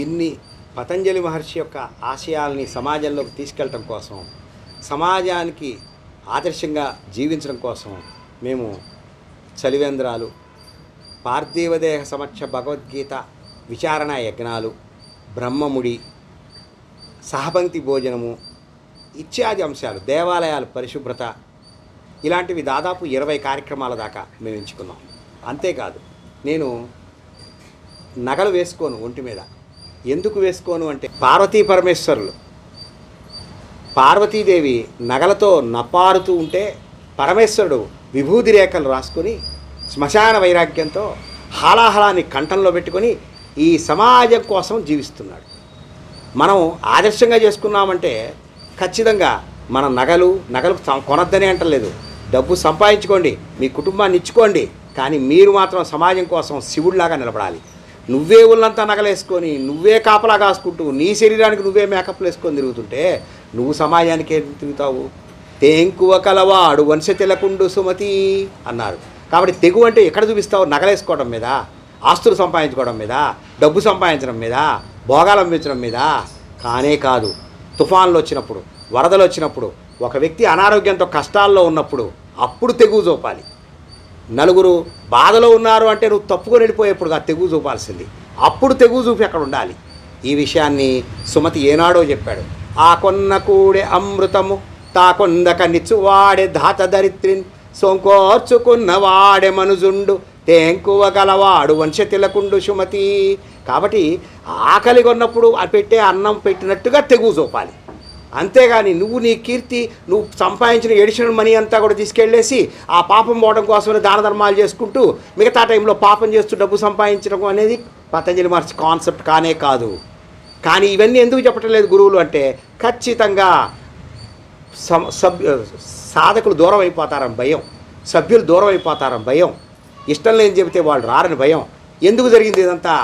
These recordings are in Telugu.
ఇన్ని పతంజలి మహర్షి యొక్క ఆశయాల్ని సమాజంలోకి తీసుకెళ్ళటం కోసం సమాజానికి ఆదర్శంగా జీవించడం కోసం మేము చలివేంద్రాలు పార్థివదేహ సమక్ష భగవద్గీత విచారణ యజ్ఞాలు బ్రహ్మముడి సహపంక్తి భోజనము ఇత్యాది అంశాలు దేవాలయాల పరిశుభ్రత ఇలాంటివి దాదాపు ఇరవై కార్యక్రమాల దాకా మేము ఎంచుకున్నాం. అంతేకాదు నేను నగలు వేసుకోను ఒంటి మీద. ఎందుకు వేసుకోను అంటే పార్వతీ పరమేశ్వరులు. పార్వతీదేవి నగలతో నపారుతూ ఉంటే పరమేశ్వరుడు విభూది రేఖలు రాసుకొని శ్మశాన వైరాగ్యంతో హాలాహలాన్ని కంఠంలో పెట్టుకొని ఈ సమాజం కోసం జీవిస్తున్నాడు. మనం ఆదర్శంగా చేసుకున్నామంటే ఖచ్చితంగా మన నగలు నగలు కొనద్దని అంటలేదు. డబ్బు సంపాదించుకోండి మీ కుటుంబాన్ని ఇచ్చుకోండి కానీ మీరు మాత్రం సమాజం కోసం శివుడిలాగా నిలబడాలి. నువ్వే ఉల్లంతా నగలేసుకొని నువ్వే కాపలా కాసుకుంటూ నీ శరీరానికి నువ్వే మేకప్లు వేసుకొని తిరుగుతుంటే నువ్వు సమాజానికి ఏం తిరుగుతావు? తేంకువ కలవాడు వంశ తెలకుండు సుమతి అన్నారు. కాబట్టి తెగు అంటే ఎక్కడ చూపిస్తావు? నగలేసుకోవడం మీద ఆస్తులు సంపాదించుకోవడం మీద డబ్బు సంపాదించడం మీద భోగాలు అమ్మించడం మీద. కానే కాదు. తుఫాన్లు వచ్చినప్పుడు వరదలు వచ్చినప్పుడు ఒక వ్యక్తి అనారోగ్యంతో కష్టాల్లో ఉన్నప్పుడు అప్పుడు తెగువ చూపాలి. నలుగురు బాధలో ఉన్నారు అంటే నువ్వు తప్పుకొని వెళ్ళిపోయేప్పుడు ఆ చూపాల్సింది. అప్పుడు తెగు చూపి అక్కడ ఉండాలి. ఈ విషయాన్ని సుమతి ఏనాడో చెప్పాడు. ఆ కొన్న కూడే అమృతము తా కొందక నిచ్చువాడే ధాత దరిత్రిన్ సోంకోర్చుకున్న వాడే మనుజుండు తేంకువ గలవాడు వంశ తిలకుండు సుమతి. కాబట్టి ఆకలి కొన్నప్పుడు ఆ పెట్టే అన్నం పెట్టినట్టుగా తెగు చూపాలి. అంతేగాని నువ్వు నీ కీర్తి నువ్వు సంపాదించిన ఎడిషనల్ మనీ అంతా కూడా తీసుకెళ్ళేసి ఆ పాపం పోవడం కోసమని దాన ధర్మాలు చేసుకుంటూ మిగతా టైంలో పాపం చేస్తూ డబ్బు సంపాదించడం అనేది పతంజలి మహర్షి కాన్సెప్ట్ కానే కాదు. కానీ ఇవన్నీ ఎందుకు చెప్పటం లేదు గురువులు అంటే ఖచ్చితంగా సమ సాధకులు దూరం అయిపోతారని భయం. సభ్యులు దూరం అయిపోతారని భయం. ఇష్టం లేని చెబితే వాళ్ళు రారని భయం. ఎందుకు జరిగింది ఇదంతా?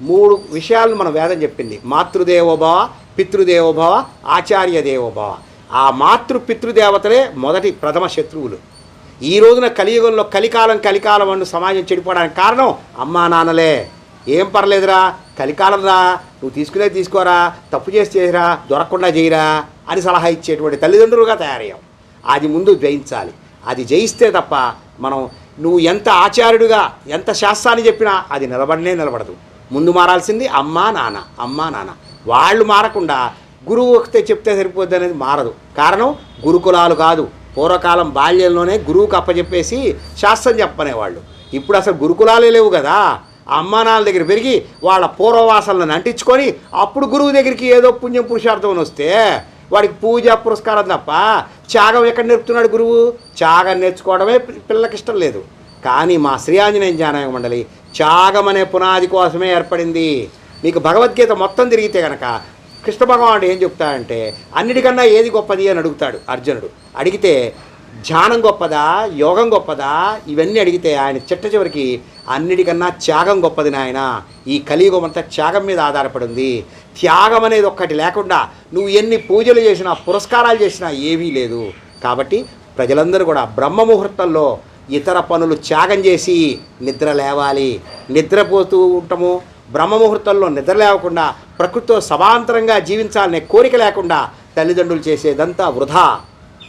మూడు విషయాలను మన వేదం చెప్పింది. మాతృదేవోభవ పితృదేవోభవ ఆచార్య దేవోభవ. ఆ మాతృ పితృదేవతలే మొదటి ప్రథమ శత్రువులు. ఈ రోజున కలియుగంలో కలికాలం కలికాలం అను సమాజం చెడిపోవడానికి కారణం అమ్మా నాన్నలే. ఏం పర్లేదురా కలికాలం రా నువ్వు తీసుకునే తీసుకోరా తప్పు చేసి చేసిరా దొరకకుండా చేయరా అని సలహా ఇచ్చేటువంటి తల్లిదండ్రులుగా తయారయ్యాం. అది ముందు జయించాలి. అది జయిస్తే తప్ప మనం నువ్వు ఎంత ఆచార్యుడిగా ఎంత శాస్త్రాన్ని చెప్పినా అది నిలబడనే నిలబడదు. ముందు మారాల్సింది అమ్మా నాన్న అమ్మా నాన్న. వాళ్ళు మారకుండా గురువు వస్తే చెప్తే సరిపోద్ది అనేది మారదు. కారణం గురుకులాలు కాదు. పూర్వకాలం బాల్యంలోనే గురువుకు అప్పచెప్పేసి శాస్త్రం చెప్పనేవాళ్ళు. ఇప్పుడు అసలు గురుకులాలే లేవు కదా. ఆ దగ్గర పెరిగి వాళ్ళ పూర్వవాసనలను అంటించుకొని అప్పుడు గురువు దగ్గరికి ఏదో పుణ్యం పురుషార్థం వస్తే వాడికి పూజ పురస్కారం తప్ప త్యాగం ఎక్కడ నేర్పుతున్నాడు గురువు? త్యాగం నేర్చుకోవడమే పిల్లలకి ఇష్టం లేదు. కానీ మా శ్రీ ఆంజనేయ జ్ఞానాయ మండలి త్యాగం అనే పునాది కోసమే ఏర్పడింది. మీకు భగవద్గీత మొత్తం తిరిగితే కనుక కృష్ణ భగవానుడు ఏం చెప్తాడంటే అన్నిటికన్నా ఏది గొప్పది? అని అడుగుతాడు అర్జునుడు. అడిగితే ధ్యానం గొప్పదా? యోగం గొప్పదా? ఇవన్నీ అడిగితే ఆయన చిట్ట చివరికి అన్నిటికన్నా త్యాగం గొప్పది నాయన. ఈ కలియుగం అంతా త్యాగం మీద ఆధారపడి ఉంది త్యాగం అనేది ఒక్కటి లేకుండా నువ్వు ఎన్ని పూజలు చేసినా పురస్కారాలు చేసినా ఏమీ లేదు. కాబట్టి ప్రజలందరూ కూడా బ్రహ్మ ముహూర్తంలో ఇతర పనులు త్యాగం చేసి నిద్ర లేవాలి. నిద్రపోతూ ఉంటాము. బ్రహ్మ ముహూర్తంలో నిద్ర ప్రకృతితో సమాంతరంగా జీవించాలనే కోరిక లేకుండా తల్లిదండ్రులు చేసేదంతా వృధా.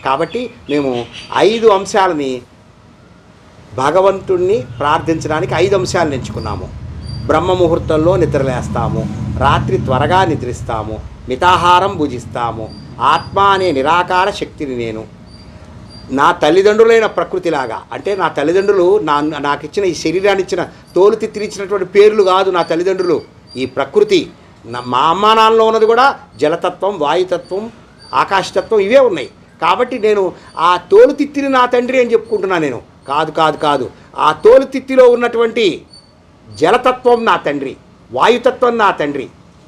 కాబట్టి మేము ఐదు అంశాలని భగవంతుణ్ణి ప్రార్థించడానికి ఐదు అంశాలను ఎంచుకున్నాము. బ్రహ్మ ముహూర్తంలో నిద్రలేస్తాము రాత్రి త్వరగా నిద్రిస్తాము మితాహారం భుజిస్తాము ఆత్మ అనే నిరాకార శక్తిని నేను నా తల్లిదండ్రులైన ప్రకృతిలాగా. అంటే నా తల్లిదండ్రులు నా నాకు ఇచ్చిన ఈ శరీరాన్ని ఇచ్చిన తోలు తిత్తిరిచ్చినటువంటి పేర్లు కాదు నా తల్లిదండ్రులు. ఈ ప్రకృతి నా మా అమ్మా నాన్నలో ఉన్నది కూడా జలతత్వం వాయుతత్వం ఆకాశతత్వం ఇవే ఉన్నాయి. కాబట్టి నేను ఆ తోలు తిత్తిని నా తండ్రి అని చెప్పుకుంటున్నా నేను. కాదు కాదు కాదు. ఆ తోలు తిత్తిలో ఉన్నటువంటి జలతత్వం నా తండ్రి వాయుతత్వం నా తండ్రి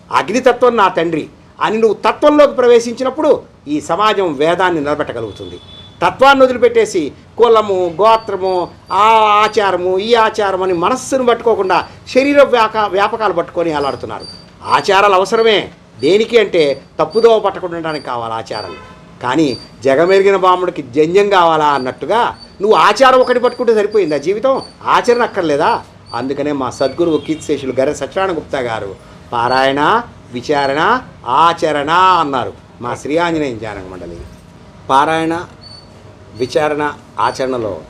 అగ్నితత్వం నా తండ్రి అని నువ్వు తత్వంలోకి ప్రవేశించినప్పుడు ఈ సమాజం వేదాన్ని నిలబెట్టగలుగుతుంది. తత్వాన్ని వదిలిపెట్టేసి కులము గోత్రము ఆ ఆచారము ఈ ఆచారం అని మనస్సును పట్టుకోకుండా శరీర వ్యాక వ్యాపకాలు పట్టుకొని అలాడుతున్నారు ఆచారాలు అవసరమే. దేనికి అంటే తప్పుదోవ పట్టకుండా ఉండడానికి కావాలి ఆచారాలు. కానీ జగమెరిగిన బాముడికి జంజం కావాలా అన్నట్టుగా నువ్వు ఆచారం ఒకటి పట్టుకుంటే సరిపోయిందా జీవితం? ఆచరణ అక్కర్లేదా? అందుకనే మా సద్గురువు కీర్తిశేషులు గర్ర సత్యనారాయణ గుప్తా గారు పారాయణ విచారణ ఆచరణ అన్నారు. మా శ్రీ ఆంజనేయ జానక మండలి. పారాయణ విచారణ ఆచరణలో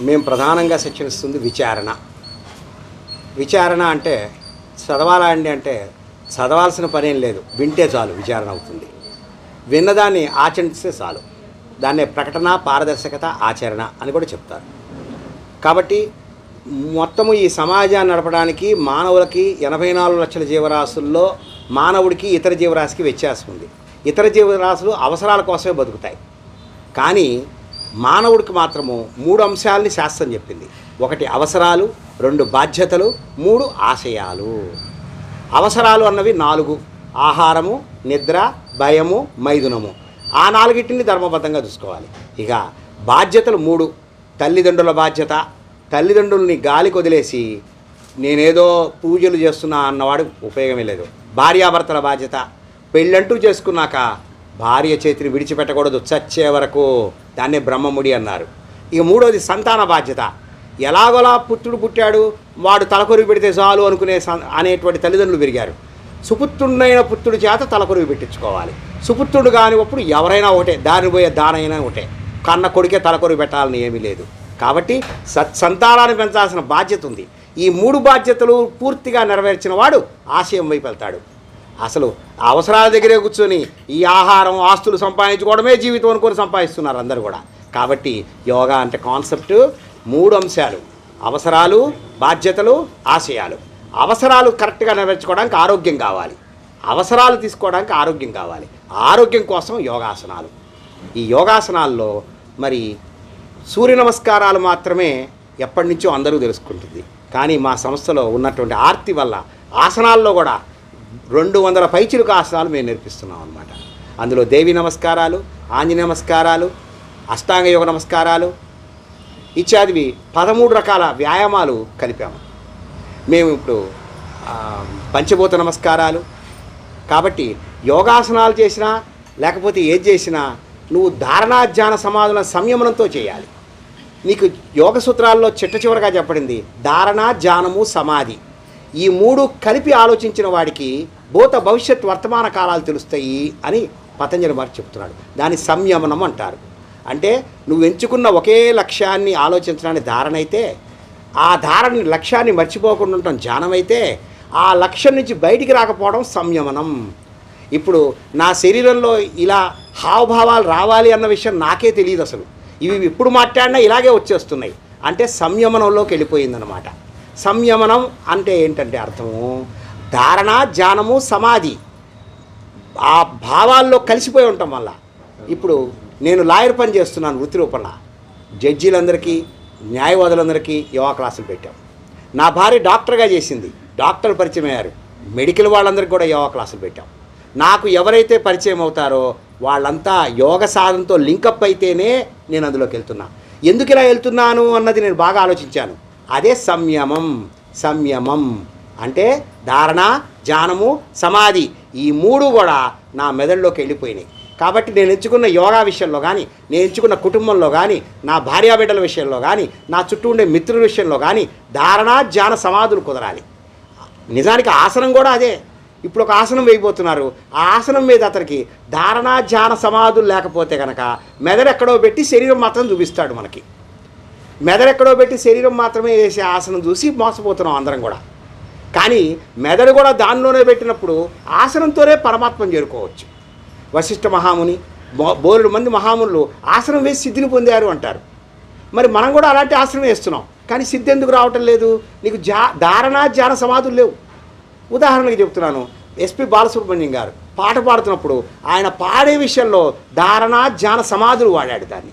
మేము ప్రధానంగా శిక్షణ ఇస్తుంది విచారణ. విచారణ అంటే చదవాలండి అంటే చదవాల్సిన పనేం లేదు వింటే చాలు విచారణ అవుతుంది. విన్నదాన్ని ఆచరిస్తే చాలు. దాన్నే ప్రకటన పారదర్శకత ఆచరణ అని కూడా చెప్తారు. కాబట్టి మొత్తము ఈ సమాజాన్ని నడపడానికి మానవులకి ఎనభై నాలుగు లక్షల జీవరాశుల్లో మానవుడికి ఇతర జీవరాశికి వ్యత్యాసం ఉంది. ఇతర జీవరాశులు అవసరాల కోసమే బతుకుతాయి. కానీ మానవుడికి మాత్రము మూడు అంశాలని శాస్త్రం చెప్పింది. ఒకటి అవసరాలు రెండు బాధ్యతలు మూడు ఆశయాలు. అవసరాలు అన్నవి నాలుగు. ఆహారము నిద్ర భయము మైదునము. ఆ నాలుగిటిని ధర్మబద్ధంగా చూసుకోవాలి. ఇక బాధ్యతలు మూడు. తల్లిదండ్రుల బాధ్యత. తల్లిదండ్రుల్ని గాలి కొదిలేసి నేనేదో పూజలు చేస్తున్నా అన్నవాడు ఉపయోగమే లేదు. భార్యాభర్తల బాధ్యత. పెళ్ళంటూ చేసుకున్నాక భార్య చేతిని విడిచిపెట్టకూడదు చచ్చే వరకు దాన్నే బ్రహ్మముడి అన్నారు. ఇక మూడోది సంతాన బాధ్యత. ఎలాగోలా పుత్రుడు పుట్టాడు వాడు తలకొరివి పెడితే చాలు అనుకునే సం- అనేటువంటి తల్లిదండ్రులు పెరిగారు. సుపుత్రుడైన పుత్రుడి చేత తలకొరివి పెట్టించుకోవాలి. సుపుత్రుడు కానిప్పుడు ఎవరైనా ఒకటే దాని పోయే దానైనా ఒకటే. కన్న కొడుకే తలకొరివి పెట్టాలని ఏమీ లేదు. కాబట్టి సత్ సంతానాన్ని పెంచాల్సిన బాధ్యత ఉంది. ఈ మూడు బాధ్యతలు పూర్తిగా నెరవేర్చిన వాడు ఆశయం వైపు వెళ్తాడు. అసలు అవసరాల దగ్గరే కూర్చొని ఈ ఆహారం ఆస్తులు సంపాదించుకోవడమే జీవితం అనుకొని సంపాదిస్తున్నారు అందరూ కూడా. కాబట్టి యోగా అంటే కాన్సెప్ట్ మూడు అంశాలు. అవసరాలు బాధ్యతలు ఆశయాలు. అవసరాలు కరెక్ట్గా నెరవేర్చుకోవడానికి ఆరోగ్యం కావాలి. అవసరాలు తీసుకోవడానికి ఆరోగ్యం కావాలి. ఆరోగ్యం కోసం యోగాసనాలు. ఈ యోగాసనాల్లో మరి సూర్య నమస్కారాలు మాత్రమే ఎప్పటి నుంచో అందరూ తెలుసుకుంటుంది. కానీ మా సంస్థలో ఉన్నటువంటి ఆర్తి వల్ల ఆసనాల్లో కూడా రెండు వందల పైచిలుక ఆసనాలు మేము నేర్పిస్తున్నాం అనమాట అందులో దేవి నమస్కారాలు ఆంజనేయ నమస్కారాలు అష్టాంగ యోగ నమస్కారాలు ఇత్యాదివి పదమూడు రకాల వ్యాయామాలు కలిపాము. మేము ఇప్పుడు పంచభూత నమస్కారాలు. కాబట్టి యోగాసనాలు చేసినా లేకపోతే ఏది చేసినా నువ్వు ధారణాధ్యాన సమాధుల సంయమనంతో చేయాలి. నీకు యోగ సూత్రాల్లో చిట్ట చివరగా చెప్పడింది ధారణ ధ్యానము సమాధి. ఈ మూడు కలిపి ఆలోచించిన వాడికి భూత భవిష్యత్ వర్తమాన కాలాలు తెలుస్తాయి అని పతంజలి వారు చెప్తున్నాడు. దాని సంయమనం అంటారు. అంటే నువ్వు ఎంచుకున్న ఒకే లక్ష్యాన్ని ఆలోచించడానికి ధారణ అయితే ఆ ధారణ లక్ష్యాన్ని మర్చిపోకుండా ఉండటం ధ్యానం అయితే ఆ లక్ష్యం నుంచి బయటికి రాకపోవడం సంయమనం. ఇప్పుడు నా శరీరంలో ఇలా హావభావాలు రావాలి అన్న విషయం నాకే తెలియదు అసలు. ఇవి ఇప్పుడు మాట్లాడినా ఇలాగే వచ్చేస్తున్నాయి. అంటే సంయమనంలోకి వెళ్ళిపోయిందనమాట సంయమనం అంటే ఏంటంటే అర్థము? ధారణ ధ్యానము సమాధి. ఆ భావాల్లో కలిసిపోయి ఉండటం వల్ల ఇప్పుడు నేను లాయర్ పని చేస్తున్నాను వృత్తి రూపంలో జడ్జీలందరికీ న్యాయవాదులందరికీ యోగా క్లాసులు పెట్టాం. నా భార్య డాక్టర్గా చేసింది. డాక్టర్ పరిచయం అయ్యారు. మెడికల్ వాళ్ళందరికీ కూడా యోగా క్లాసులు పెట్టాం. నాకు ఎవరైతే పరిచయం అవుతారో వాళ్ళంతా యోగ సాధనతో లింకప్ అయితేనే నేను అందులోకి వెళ్తున్నా. ఎందుకు ఇలా వెళ్తున్నాను అన్నది నేను బాగా ఆలోచించాను. అదే సంయమం సంయమం. అంటే ధారణ ధ్యానము సమాధి ఈ మూడు కూడా నా మెదడులోకి వెళ్ళిపోయినాయి. కాబట్టి నేను ఎంచుకున్న యోగా విషయంలో కానీ నేను ఎంచుకున్న కుటుంబంలో కానీ నా భార్యాబిడ్డల విషయంలో కానీ నా చుట్టూ ఉండే మిత్రుల విషయంలో కానీ ధారణ ధ్యాన సమాధులు కుదరాలి. నిజానికి ఆసనం కూడా అదే. ఇప్పుడు ఒక ఆసనం వేయబోతున్నారు. ఆ ఆసనం మీద అతనికి ధారణ ధ్యాన సమాధులు లేకపోతే కనుక మెదడు ఎక్కడో పెట్టి శరీరం మాత్రం చూపిస్తాడు మనకి. మెదడు ఎక్కడో పెట్టి శరీరం మాత్రమే వేసే ఆసనం చూసి మోసపోతున్నాం అందరం కూడా. కానీ మెదడు కూడా దానిలోనే పెట్టినప్పుడు ఆసనంతోనే పరమాత్మను చేరుకోవచ్చు. వశిష్ఠ మహాముని బో- మంది మహామునులు ఆసనం వేసి సిద్ధిని పొందారు అంటారు. మరి మనం కూడా అలాంటి ఆసనం వేస్తున్నాం. కానీ సిద్ధి ఎందుకు రావటం లేదు? నీకు జా ధారణ ధ్యాన సమాధులు లేవు. ఉదాహరణకి చెప్తున్నాను. ఎస్పి బాలసుబ్రహ్మణ్యం గారు పాట పాడుతున్నప్పుడు ఆయన పాడే విషయంలో ధారణ ధ్యాన సమాధులు వాడాడు దాన్ని.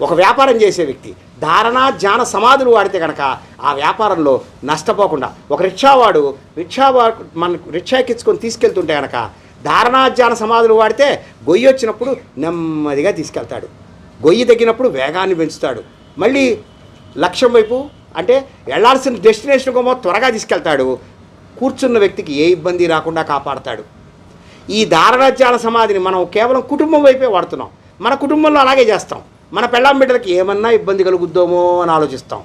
ఒక వ్యాపారం చేసే వ్యక్తి ధారణ ధ్యాన సమాధులు వాడితే కనుక ఆ వ్యాపారంలో నష్టపోకుండా ఒక రిక్షావాడు రిక్షావా మన రిక్షా ఎక్కించుకొని తీసుకెళ్తుంటే కనుక ధారణాధ్యాన సమాధులు వాడితే గొయ్యి వచ్చినప్పుడు నెమ్మదిగా తీసుకెళ్తాడు. గొయ్యి తగ్గినప్పుడు వేగాన్ని పెంచుతాడు. మళ్ళీ లక్ష్యం వైపు అంటే వెళ్ళాల్సిన డెస్టినేషన్ కోమో త్వరగా తీసుకెళ్తాడు. కూర్చున్న వ్యక్తికి ఏ ఇబ్బంది రాకుండా కాపాడతాడు. ఈ ధారణాధ్యాన సమాధిని మనం కేవలం కుటుంబం వైపే వాడుతున్నాం. మన కుటుంబంలో అలాగే చేస్తాం. మన పెళ్ళాం బిడ్డలకి ఏమన్నా ఇబ్బంది కలుగుద్దామో అని ఆలోచిస్తాం.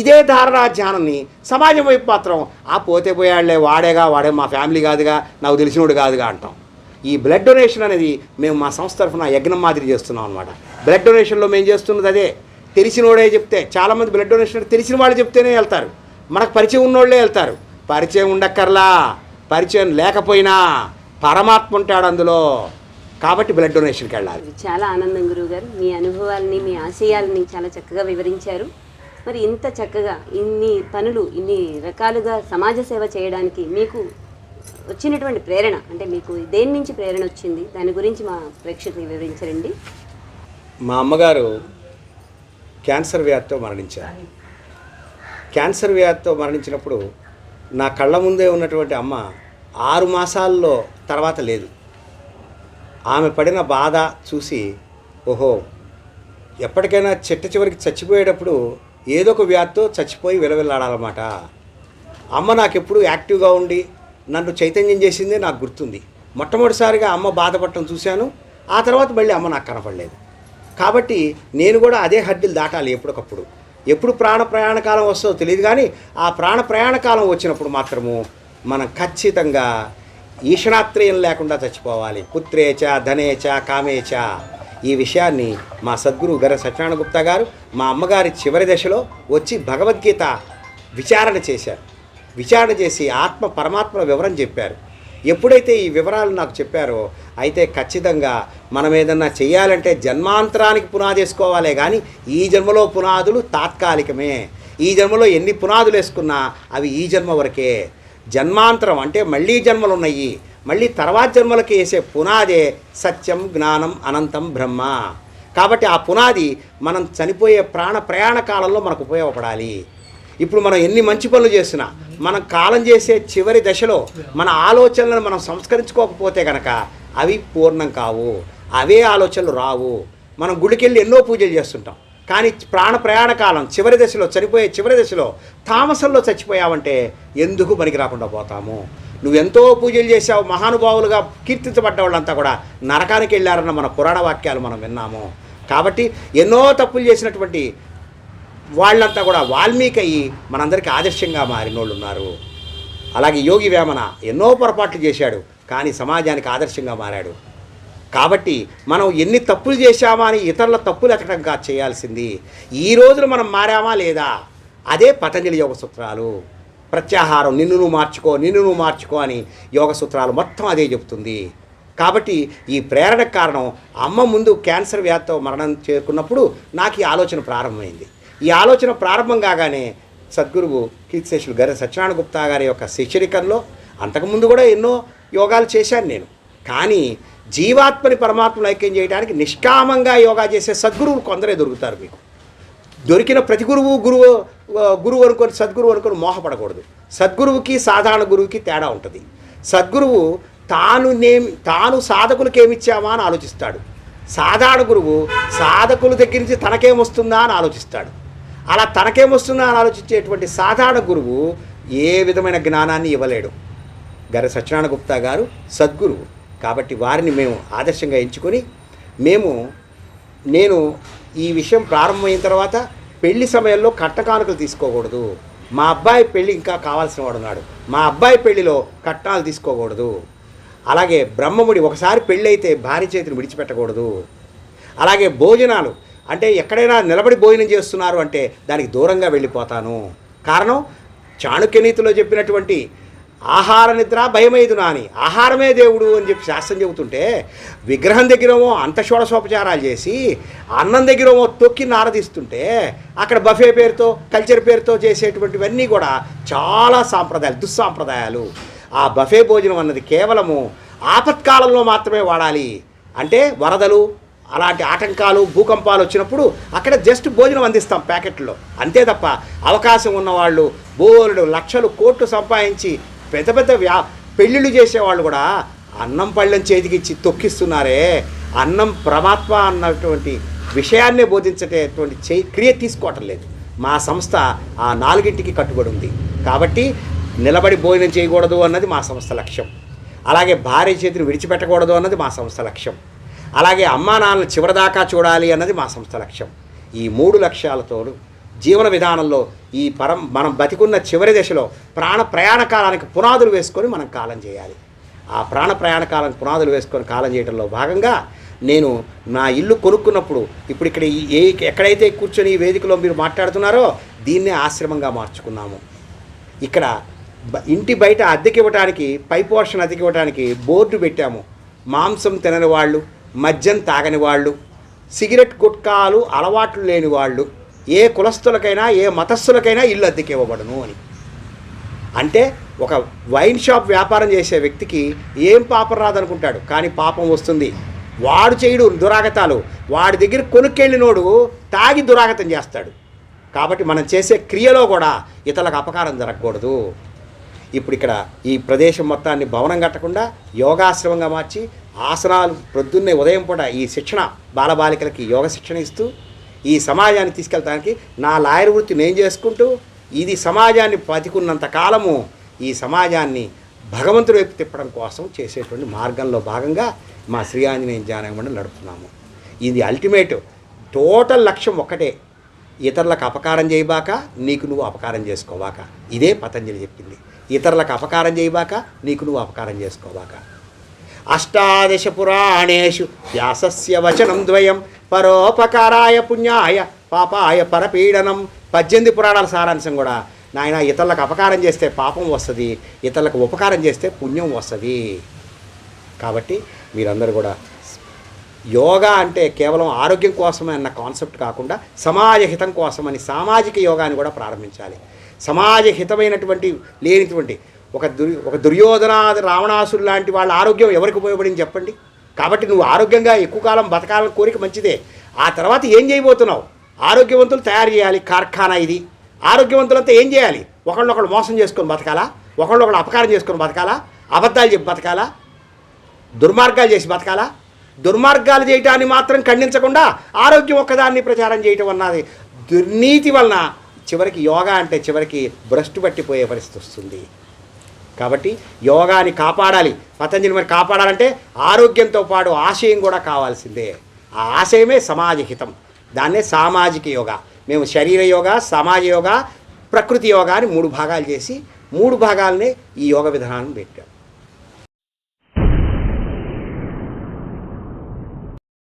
ఇదే ధారణ ధ్యానాన్ని సమాజం వైపు మాత్రం ఆ పోతే పోయాళ్ళే వాడేగా వాడే మా ఫ్యామిలీ కాదుగా నాకు తెలిసినోడు కాదుగా అంటాం. ఈ బ్లడ్ డొనేషన్ అనేది మేము మా సంస్థ తరఫున యజ్ఞం మాదిరి చేస్తున్నాం అనమాట బ్లడ్ డొనేషన్లో మేము చేస్తున్నది అదే. తెలిసినోడే చెప్తే చాలామంది బ్లడ్ డొనేషన్ తెలిసిన వాళ్ళు చెప్తేనే వెళ్తారు. మనకు పరిచయం ఉన్నోళ్ళే వెళ్తారు. పరిచయం ఉండక్కర్లా. పరిచయం లేకపోయినా పరమాత్మ ఉంటాడు అందులో. కాబట్టి బ్లడ్ డొనేషన్కి వెళ్ళాలి. చాలా ఆనందం గురువు గారు మీ అనుభవాల్ని మీ ఆశయాల్ని చాలా చక్కగా వివరించారు. మరి ఇంత చక్కగా ఇన్ని పనులు ఇన్ని రకాలుగా సమాజ సేవ చేయడానికి మీకు వచ్చినటువంటి ప్రేరణ అంటే మీకు దేని నుంచి ప్రేరణ వచ్చింది? దాని గురించి మా ప్రేక్షకులకు వివరించరండి. మా అమ్మగారు క్యాన్సర్ వ్యాధితో మరణించారు. క్యాన్సర్ వ్యాధితో మరణించినప్పుడు నా కళ్ళ ముందే ఉన్నటువంటి అమ్మ ఆరు మాసాల్లో తర్వాత లేదు. ఆమె పడిన బాధ చూసి ఓహో ఎప్పటికైనా చిట్ట చివరికి చచ్చిపోయేటప్పుడు ఏదో ఒక వ్యాధితో చచ్చిపోయి విలవిల్లాడాలన్నమాట. అమ్మ నాకు ఎప్పుడు యాక్టివ్గా ఉండి నన్ను చైతన్యం చేసిందే నాకు గుర్తుంది. మొట్టమొదటిసారిగా అమ్మ బాధపడటం చూశాను. ఆ తర్వాత మళ్ళీ అమ్మ నాకు కనపడలేదు. కాబట్టి నేను కూడా అదే హద్దులు దాటాలి ఎప్పటికప్పుడు. ఎప్పుడు ప్రాణ ప్రయాణ కాలం వస్తుందో తెలియదు కానీ ఆ ప్రాణ ప్రయాణ కాలం వచ్చినప్పుడు మాత్రము మనం ఖచ్చితంగా ఈషణాత్రయం లేకుండా చచ్చిపోవాలి. పుత్రేచ ధనేచ కామేచ. ఈ విషయాన్ని మా సద్గురు గర సత్యనారాయణ గుప్తా గారు మా అమ్మగారి చివరి దశలో వచ్చి భగవద్గీత విచారణ చేశారు. విచారణ చేసి ఆత్మ పరమాత్మ వివరం చెప్పారు. ఎప్పుడైతే ఈ వివరాలు నాకు చెప్పారో అయితే ఖచ్చితంగా మనం ఏదన్నా చేయాలంటే జన్మాంతరానికి పునాది వేసుకోవాలే కానీ ఈ జన్మలో పునాదులు తాత్కాలికమే. ఈ జన్మలో ఎన్ని పునాదులు వేసుకున్నా అవి ఈ జన్మ వరకే. జన్మాంతరం అంటే మళ్ళీ జన్మలు ఉన్నాయి మళ్ళీ తర్వాత జన్మలకి వేసే పునాదే సత్యం జ్ఞానం అనంతం బ్రహ్మ. కాబట్టి ఆ పునాది మనం చనిపోయే ప్రాణ ప్రయాణ కాలంలో మనకు ఉపయోగపడాలి. ఇప్పుడు మనం ఎన్ని మంచి పనులు చేసినా మనం కాలం చేసే చివరి దశలో మన ఆలోచనలను మనం సంస్కరించుకోకపోతే కనుక అవి పూర్ణం కావు. అవే ఆలోచనలు రావు. మనం గుడికెళ్ళి ఎన్నో పూజలు చేస్తుంటాం. కానీ ప్రాణ ప్రయాణ కాలం చివరి దశలో చనిపోయే చివరి దశలో తామసంలో చచ్చిపోయావంటే ఎందుకు పనికి రాకుండా పోతాము? నువ్వెంతో పూజలు చేశావు మహానుభావులుగా కీర్తించబడ్డ వాళ్ళంతా కూడా నరకానికి వెళ్ళారన్న మన పురాణ వాక్యాలు మనం విన్నాము. కాబట్టి ఎన్నో తప్పులు చేసినటువంటి వాళ్ళంతా కూడా వాల్మీకి అయ్యి మనందరికీ ఆదర్శంగా మారినోళ్ళు ఉన్నారు అలాగే యోగి వేమన ఎన్నో పొరపాట్లు చేశాడు కానీ సమాజానికి ఆదర్శంగా మారాడు. కాబట్టి మనం ఎన్ని తప్పులు చేశామా అని ఇతరుల తప్పులు ఎక్కడంగా చేయాల్సింది. ఈ రోజున మనం మారామా లేదా? అదే పతంజలి యోగ సూత్రాలు. ప్రత్యాహారం నిన్ను నువ్వు మార్చుకో నిన్ను నువ్వు మార్చుకో అని యోగ సూత్రాలు మొత్తం అదే చెబుతుంది. కాబట్టి ఈ ప్రేరణ కారణం అమ్మ ముందు క్యాన్సర్ వ్యాధితో మరణం చేరుకున్నప్పుడు నాకు ఈ ఆలోచన ప్రారంభమైంది. ఈ ఆలోచన ప్రారంభం కాగానే సద్గురువు కీర్తిశేషులు గరి సత్యనారాయణ గుప్తా గారి యొక్క శిక్షరికంలో అంతకుముందు కూడా ఎన్నో యోగాలు చేశాను నేను. కానీ జీవాత్మని పరమాత్మను ఐక్యం చేయడానికి నిష్కామంగా యోగా చేసే సద్గురువులు కొందరే దొరుకుతారు మీకు. దొరికిన ప్రతి గురువు గురువు గురువు అనుకొని సద్గురువు అనుకొని మోహపడకూడదు. సద్గురువుకి సాధారణ గురువుకి తేడా ఉంటుంది. సద్గురువు తాను నేమి తాను సాధకులకు ఏమిచ్చామా అని ఆలోచిస్తాడు. సాధారణ గురువు సాధకుల దగ్గర నుంచి తనకేమొస్తుందా అని ఆలోచిస్తాడు. అలా తనకేమొస్తుందా అని ఆలోచించేటువంటి సాధారణ గురువు ఏ విధమైన జ్ఞానాన్ని ఇవ్వలేడు. గర సత్యనారాయణ గుప్తా గారు సద్గురువు. కాబట్టి వారిని మేము ఆదర్శంగా ఎంచుకొని మేము నేను ఈ విషయం ప్రారంభమైన తర్వాత పెళ్ళి సమయంలో కట్టకానుకలు తీసుకోకూడదు. మా అబ్బాయి పెళ్ళి ఇంకా కావాల్సిన వాడు ఉన్నాడు. మా అబ్బాయి పెళ్ళిలో కట్నాలు తీసుకోకూడదు. అలాగే బ్రహ్మముడి ఒకసారి పెళ్ళైతే భార్య చేతిని విడిచిపెట్టకూడదు. అలాగే భోజనాలు అంటే ఎక్కడైనా నిలబడి భోజనం చేస్తున్నారు అంటే దానికి దూరంగా వెళ్ళిపోతాను. కారణం చాణక్య నీతిలో చెప్పినటువంటి ఆహార నిద్ర భయమైదు నాని ఆహారమే దేవుడు అని చెప్పి శాస్త్రం చెబుతుంటే విగ్రహం దగ్గరేమో అంత షోడశోపచారాలు చేసి అన్నం దగ్గరేమో తొక్కి నారదీస్తుంటే అక్కడ బఫే పేరుతో కల్చర్ పేరుతో చేసేటువంటివన్నీ కూడా చాలా సాంప్రదాయాలు దుస్సాంప్రదాయాలు. ఆ బఫే భోజనం అన్నది కేవలము ఆపత్కాలంలో మాత్రమే వాడాలి. అంటే వరదలు అలాంటి ఆటంకాలు భూకంపాలు వచ్చినప్పుడు అక్కడ జస్ట్ భోజనం అందిస్తాం ప్యాకెట్లో. అంతే తప్ప అవకాశం ఉన్నవాళ్ళు బోలెడు లక్షలు కోట్లు సంపాదించి పెద్ద పెద్ద వ్యా పెళ్ళిళ్ళు చేసేవాళ్ళు కూడా అన్నం పళ్ళెం చేతికిచ్చి తొక్కిస్తున్నారే. అన్నం ప్రమాత్మ అన్నటువంటి విషయాన్నే బోధించేటటువంటి చే క్రియ తీసుకోవటం లేదు. మా సంస్థ ఆ నాలుగింటికి కట్టుబడి ఉంది. కాబట్టి నిలబడి భోజనం చేయకూడదు అన్నది మా సంస్థ లక్ష్యం. అలాగే భార్య చేతిని విడిచిపెట్టకూడదు అన్నది మా సంస్థ లక్ష్యం. అలాగే అమ్మా నాన్నలు చివరిదాకా చూడాలి అన్నది మా సంస్థ లక్ష్యం. ఈ మూడు లక్ష్యాలతో జీవన విధానంలో ఈ పరం మనం బతికున్న చివరి దశలో ప్రాణ ప్రయాణ కాలానికి పునాదులు వేసుకొని మనం కాలం చేయాలి. ఆ ప్రాణ ప్రయాణ కాలానికి పునాదులు వేసుకొని కాలం చేయడంలో భాగంగా నేను నా ఇల్లు కొనుక్కున్నప్పుడు ఇప్పుడు ఇక్కడ ఈ- ఏ ఎక్కడైతే కూర్చొని ఈ వేదికలో మీరు మాట్లాడుతున్నారో దీన్నే ఆశ్రమంగా మార్చుకున్నాము. ఇక్కడ ఇంటి బయట అద్దెకి ఇవ్వడానికి పై పోర్షన్ అద్దెకి ఇవ్వడానికి బోర్డు పెట్టాము. మాంసం తినని వాళ్ళు మద్యం తాగని వాళ్ళు సిగరెట్ గుట్కాలు అలవాట్లు లేని వాళ్ళు ఏ కులస్తులకైనా ఏ మతస్థులకైనా ఇల్లు అద్దెకి ఇవ్వబడను అని. అంటే ఒక వైన్ షాప్ వ్యాపారం చేసే వ్యక్తికి ఏం పాపం రాదనుకుంటాడు. కానీ పాపం వస్తుంది. వాడు చేయడు దురాగతాలు. వాడి దగ్గర కొనుక్కెళ్ళినోడు తాగి దురాగతం చేస్తాడు. కాబట్టి మనం చేసే క్రియలో కూడా ఇతరులకు అపకారం జరగకూడదు. ఇప్పుడు ఇక్కడ ఈ ప్రదేశం మొత్తాన్ని భవనం కట్టకుండా యోగాశ్రమంగా మార్చి ఆసనాలు ప్రొద్దున్నే ఉదయం పూట ఈ శిక్షణ బాలబాలికలకి యోగ శిక్షణ ఇస్తూ ఈ సమాజాన్ని తీసుకెళ్తానికి నా లాయర్ వృత్తి నేను చేసుకుంటూ ఇది సమాజాన్ని బతికున్నంత కాలము ఈ సమాజాన్ని భగవంతుడి వైపు తిప్పడం కోసం చేసేటువంటి మార్గంలో భాగంగా మా శ్రీ ఆంజనేయ ధ్యానం నడుపుతున్నాము. ఇది అల్టిమేట్ టోటల్ లక్ష్యం ఒక్కటే. ఇతరులకు అపకారం చేయబాక నీకు నువ్వు అపకారం చేసుకోవాక ఇదే పతంజలి చెప్పింది. ఇతరులకు అపకారం చేయబాక నీకు నువ్వు అపకారం చేసుకోవాక అష్టాదశ పురాణేషు వ్యాసస్య వచనం ద్వయం పరోపకారాయ పుణ్యాయ పాపాయ పరపీడనం. పద్దెనిమిది పురాణాల సారాంశం కూడా. నాయన ఇతరులకు అపకారం చేస్తే పాపం వస్తుంది ఇతరులకు ఉపకారం చేస్తే పుణ్యం వస్తుంది. కాబట్టి మీరందరూ కూడా యోగా అంటే కేవలం ఆరోగ్యం కోసమే అన్న కాన్సెప్ట్ కాకుండా సమాజ హితం కోసమని సామాజిక యోగాని కూడా ప్రారంభించాలి. సమాజ హితమైనటువంటి లేనిటువంటి ఒక దుర్ ఒక దుర్యోధనాది రావణాసురు లాంటి వాళ్ళ ఆరోగ్యం ఎవరికి ఉపయోగపడింది చెప్పండి? కాబట్టి నువ్వు ఆరోగ్యంగా ఎక్కువ కాలం బతకాలని కోరిక మంచిదే. ఆ తర్వాత ఏం చేయబోతున్నావు? ఆరోగ్యవంతులు తయారు చేయాలి కార్ఖానా ఇది. ఆరోగ్యవంతులంతా ఏం చేయాలి? ఒకళ్ళొకళ్ళు మోసం చేసుకొని బతకాలా? ఒకళ్ళొకళ్ళు అపకారం చేసుకొని బతకాలా? అబద్ధాలు చెప్పి బతకాలా? దుర్మార్గాలు చేసి బతకాలా? దుర్మార్గాలు చేయటాన్ని మాత్రం ఖండించకుండా ఆరోగ్యం ఒక్కదాన్ని ప్రచారం చేయటం అన్నది దుర్నీతి వలన చివరికి యోగా అంటే చివరికి భ్రష్టు పట్టిపోయే పరిస్థితి వస్తుంది. కాబట్టి యోగాని కాపాడాలి. పతంజలి మరి కాపాడాలంటే ఆరోగ్యంతో పాటు ఆశయం కూడా కావాల్సిందే. ఆ ఆశయమే సమాజ హితం. దాన్నే సామాజిక యోగా. మేము శరీర యోగా సమాజ యోగా ప్రకృతి యోగా అని మూడు భాగాలు చేసి మూడు భాగాలనే ఈ యోగ విధానాన్ని పెట్టాం.